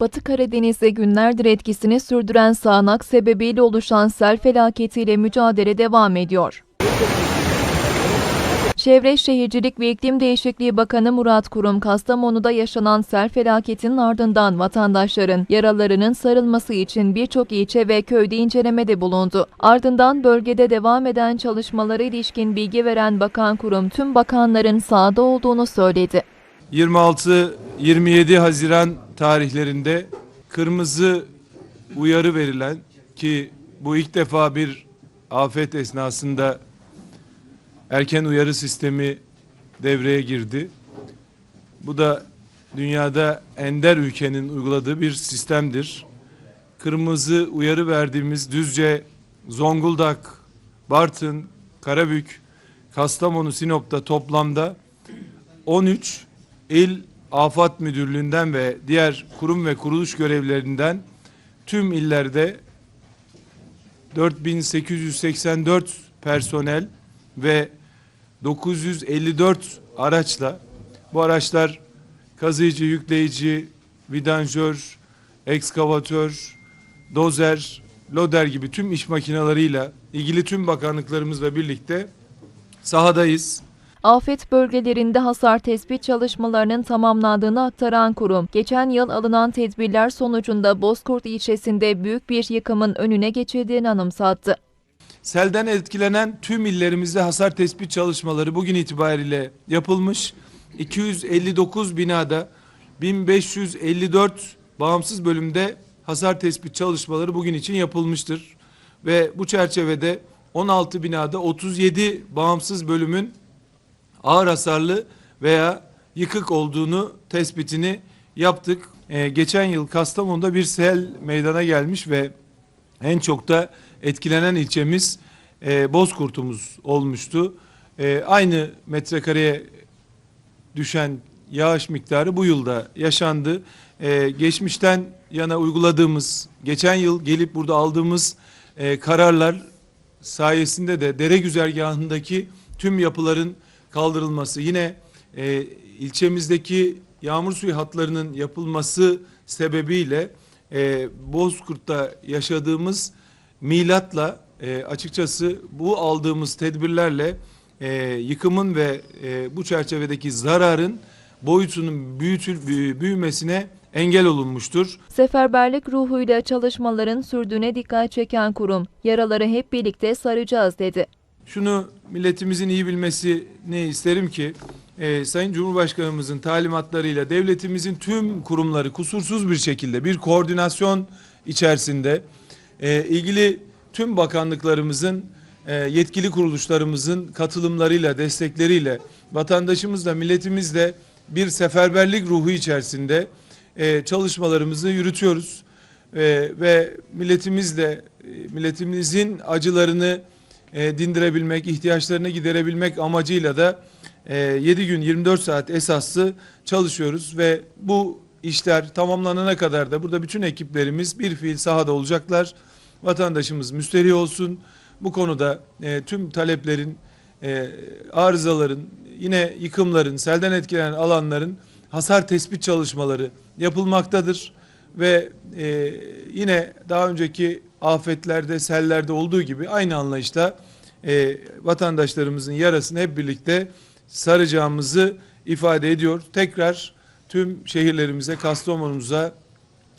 Batı Karadeniz'de günlerdir etkisini sürdüren sağanak sebebiyle oluşan sel felaketiyle mücadele devam ediyor. Çevre Şehircilik ve İklim Değişikliği Bakanı Murat Kurum, Kastamonu'da yaşanan sel felaketinin ardından vatandaşların yaralarının sarılması için birçok ilçe ve köyde incelemede bulundu. Ardından bölgede devam eden çalışmalara ilişkin bilgi veren Bakan Kurum, tüm bakanların sahada olduğunu söyledi. 26-27 Haziran tarihlerinde kırmızı uyarı verilen ki bu ilk defa bir afet esnasında erken uyarı sistemi devreye girdi. Bu da dünyada ender ülkenin uyguladığı bir sistemdir. Kırmızı uyarı verdiğimiz Düzce, Zonguldak, Bartın, Karabük, Kastamonu, Sinop'ta toplamda 13 İl Afat Müdürlüğü'nden ve diğer kurum ve kuruluş görevlerinden tüm illerde 4884 personel ve 954 araçla bu araçlar kazıyıcı, yükleyici, vidanjör, ekskavatör, dozer, loder gibi tüm iş makinalarıyla ilgili tüm bakanlıklarımızla birlikte sahadayız. Afet bölgelerinde hasar tespit çalışmalarının tamamlandığını aktaran kurum, geçen yıl alınan tedbirler sonucunda Bozkurt ilçesinde büyük bir yıkımın önüne geçildiğini anımsattı. Selden etkilenen tüm illerimizde hasar tespit çalışmaları bugün itibariyle yapılmış. 259 binada 1554 bağımsız bölümde hasar tespit çalışmaları bugün için yapılmıştır. Ve bu çerçevede 16 binada 37 bağımsız bölümün ağır hasarlı veya yıkık olduğunu tespitini yaptık. Ee, geçen yıl Kastamonu'da bir sel meydana gelmiş ve en çok da etkilenen ilçemiz e, Bozkurt'umuz olmuştu. E, aynı metrekareye düşen yağış miktarı bu yılda yaşandı. E, geçmişten yana uyguladığımız, geçen yıl gelip burada aldığımız e, kararlar sayesinde de dere güzergahındaki tüm yapıların kaldırılması, yine e, ilçemizdeki yağmur suyu hatlarının yapılması sebebiyle e, Bozkurt'ta yaşadığımız milatla e, açıkçası bu aldığımız tedbirlerle e, yıkımın ve e, bu çerçevedeki zararın boyutunun büyütül, büyü- büyümesine engel olunmuştur. Seferberlik ruhuyla çalışmaların sürdüğüne dikkat çeken kurum, yaraları hep birlikte saracağız dedi. Şunu milletimizin iyi bilmesini isterim ki e, Sayın Cumhurbaşkanımızın talimatlarıyla devletimizin tüm kurumları kusursuz bir şekilde bir koordinasyon içerisinde e, ilgili tüm bakanlıklarımızın e, yetkili kuruluşlarımızın katılımlarıyla destekleriyle vatandaşımızla milletimizle bir seferberlik ruhu içerisinde e, çalışmalarımızı yürütüyoruz. E, ve milletimizle e, milletimizin acılarını e, dindirebilmek, ihtiyaçlarını giderebilmek amacıyla da e, 7 gün 24 saat esaslı çalışıyoruz ve bu işler tamamlanana kadar da burada bütün ekiplerimiz bir fiil sahada olacaklar. Vatandaşımız müsterih olsun. Bu konuda e, tüm taleplerin, e, arızaların, yine yıkımların, selden etkilenen alanların hasar tespit çalışmaları yapılmaktadır ve e, yine daha önceki afetlerde, sellerde olduğu gibi aynı anlayışta e, vatandaşlarımızın yarasını hep birlikte saracağımızı ifade ediyor. Tekrar tüm şehirlerimize, Kastamonu'muza,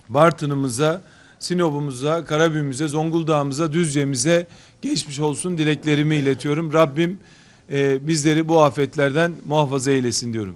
Bartın'ımıza, Sinop'umuza, Karabük'ümüze, Zonguldak'ımıza, Düzce'mize geçmiş olsun dileklerimi iletiyorum. Rabbim e, bizleri bu afetlerden muhafaza eylesin diyorum.